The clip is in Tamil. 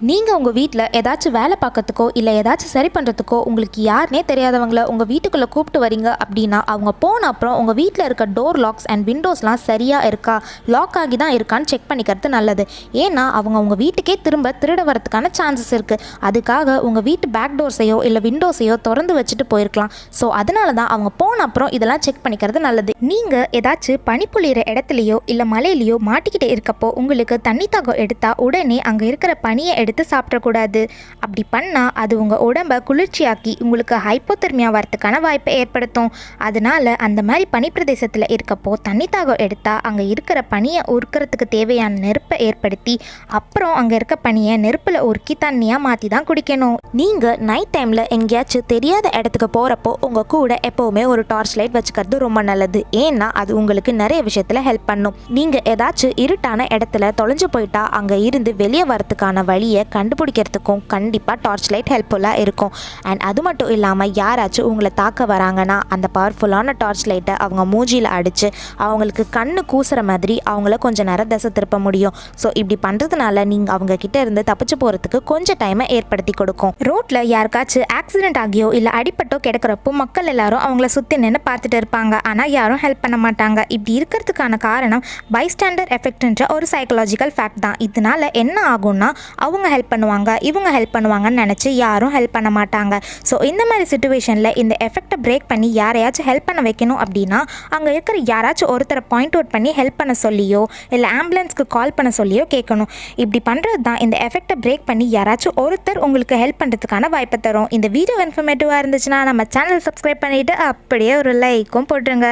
நீங்கள் உங்கள் வீட்டில் ஏதாச்சும் வேலை பார்க்கறதுக்கோ இல்லை ஏதாச்சும் சரி பண்ணுறதுக்கோ உங்களுக்கு யாருனே தெரியாதவங்கள உங்கள் வீட்டுக்குள்ளே கூப்பிட்டு வரீங்க அப்படின்னா அவங்க போன அப்புறம் உங்கள் வீட்டில் இருக்க டோர் லாக்ஸ் அண்ட் விண்டோஸ்லாம் சரியாக இருக்கா? லாக் ஆகி தான் இருக்கான்னு செக் பண்ணிக்கிறது நல்லது. ஏன்னா அவங்க உங்கள் வீட்டுக்கே திரும்ப திருட வரதுக்கான சான்சஸ் இருக்குது அதுக்காக உங்கள் வீட்டு பேக் டோர்ஸையோ இல்லை விண்டோஸையோ திறந்து வச்சுட்டு போயிருக்கலாம். ஸோ அதனால தான் அவங்க போன அப்புறம் இதெல்லாம் செக் பண்ணிக்கிறது நல்லது. நீங்கள் ஏதாச்சும் பனி புழிகிற இடத்துலையோ இல்லை மலையிலையோ மாட்டிக்கிட்டே இருக்கப்போ உங்களுக்கு தண்ணி தாகம் எடுத்தால் உடனே அங்கே இருக்கிற பனியை எடுத்து சாப்பிடக்கூடாது. அப்படி பண்ணால் அது உங்கள் உடம்பை குளிர்ச்சியாக்கி உங்களுக்கு ஹைப்போதெர்மியா வரதுக்கான வாய்ப்பை ஏற்படுத்தும். அதனால அந்த மாதிரி பனி பிரதேசத்தில் இருக்கப்போ தண்ணி தாகம் எடுத்தால் அங்கே இருக்கிற பனியை உருக்கிறதுக்கு தேவையான நெருப்பை ஏற்படுத்தி அப்புறம் அங்கே இருக்க பனியை நெருப்பில் உருக்கி தண்ணியாக மாற்றி தான் குடிக்கணும் நீங்கள் நைட் டைமில் எங்கேயாச்சும் தெரியாத இடத்துக்கு போகிறப்போ உங்கள் கூட எப்போவுமே ஒரு டார்ச் லைட் வச்சுக்கிறது ரொம்ப நல்லது. ஏன்னா அது உங்களுக்கு நிறைய விஷயத்தில் ஹெல்ப் பண்ணும். நீங்கள் ஏதாச்சும் இருட்டான இடத்துல தொலைஞ்சு போயிட்டா அங்கே இருந்து வெளியே வரதுக்கான வழியை கண்டுபிடிக்கிறதுக்கும் கண்டிப்பாக டார்ச் லைட் ஹெல்ப்ஃபுல்லாக இருக்கும். அண்ட் அது மட்டும் இல்லாமல் யாராச்சும் உங்களை தாக்க வராங்கன்னா அந்த பவர்ஃபுல்லான டார்ச் லைட்டை அவங்க மூஞ்சியில் அடித்து அவங்களுக்கு கண்ணு கூசுகிற மாதிரி அவங்கள கொஞ்சம் நேரம் திசை திருப்ப முடியும். ஸோ இப்படி பண்ணுறதுனால நீங்கள் அவங்க கிட்டே இருந்து தப்பிச்சு போகிறதுக்கு கொஞ்சம் டைமை ஏற்படுத்தி கொடுக்கும். ரோட்டில் யாருக்காச்சும் ஆக்சிடென்ட் ஆகியோ இல்லை அடிப்பட்டோ கிடக்கிறப்போ மக்கள் எல்லாரும் அவங்கள சுற்றி நின்று பார்த்துட்டு இருப்பாங்க. ஆனால் யாரும் ஹெல்ப் பண்ண மாட்டாங்க. இப்படி இருக்கிறதுக்கான காரணம் பைஸ்டாண்டர் எஃபெக்ட்ன்ற ஒரு சைக்கலாஜிக்கல் ஃபேக்ட் தான். இதனால என்ன ஆகும்னா அவங்க அவங்க ஹெல்ப் பண்ணுவாங்க இவங்க ஹெல்ப் பண்ணுவாங்கன்னு நினச்சி யாரும் ஹெல்ப் பண்ண மாட்டாங்க. ஸோ இந்த மாதிரி சுச்சுவேஷனில் இந்த எஃபெக்டை பிரேக் பண்ணி யாரையாச்சும் ஹெல்ப் பண்ண வைக்கணும் அப்படின்னா அங்கே இருக்கிற யாராச்சும் ஒருத்தரை பாயிண்ட் அவுட் பண்ணி ஹெல்ப் பண்ண சொல்லியோ இல்லை ஆம்புலன்ஸ்க்கு கால் பண்ண சொல்லியோ கேட்கணும். இப்படி பண்ணுறது தான் இந்த எஃபெக்டை பிரேக் பண்ணி யாராச்சும் ஒருத்தர் உங்களுக்கு ஹெல்ப் பண்ணுறதுக்கான வாய்ப்பை தரும். இந்த வீடியோ இன்ஃபர்மேட்டிவாக இருந்துச்சுன்னா நம்ம சேனல் சப்ஸ்கிரைப் பண்ணிவிட்டு அப்படியே ஒரு லைக்கும் போட்டுருங்க.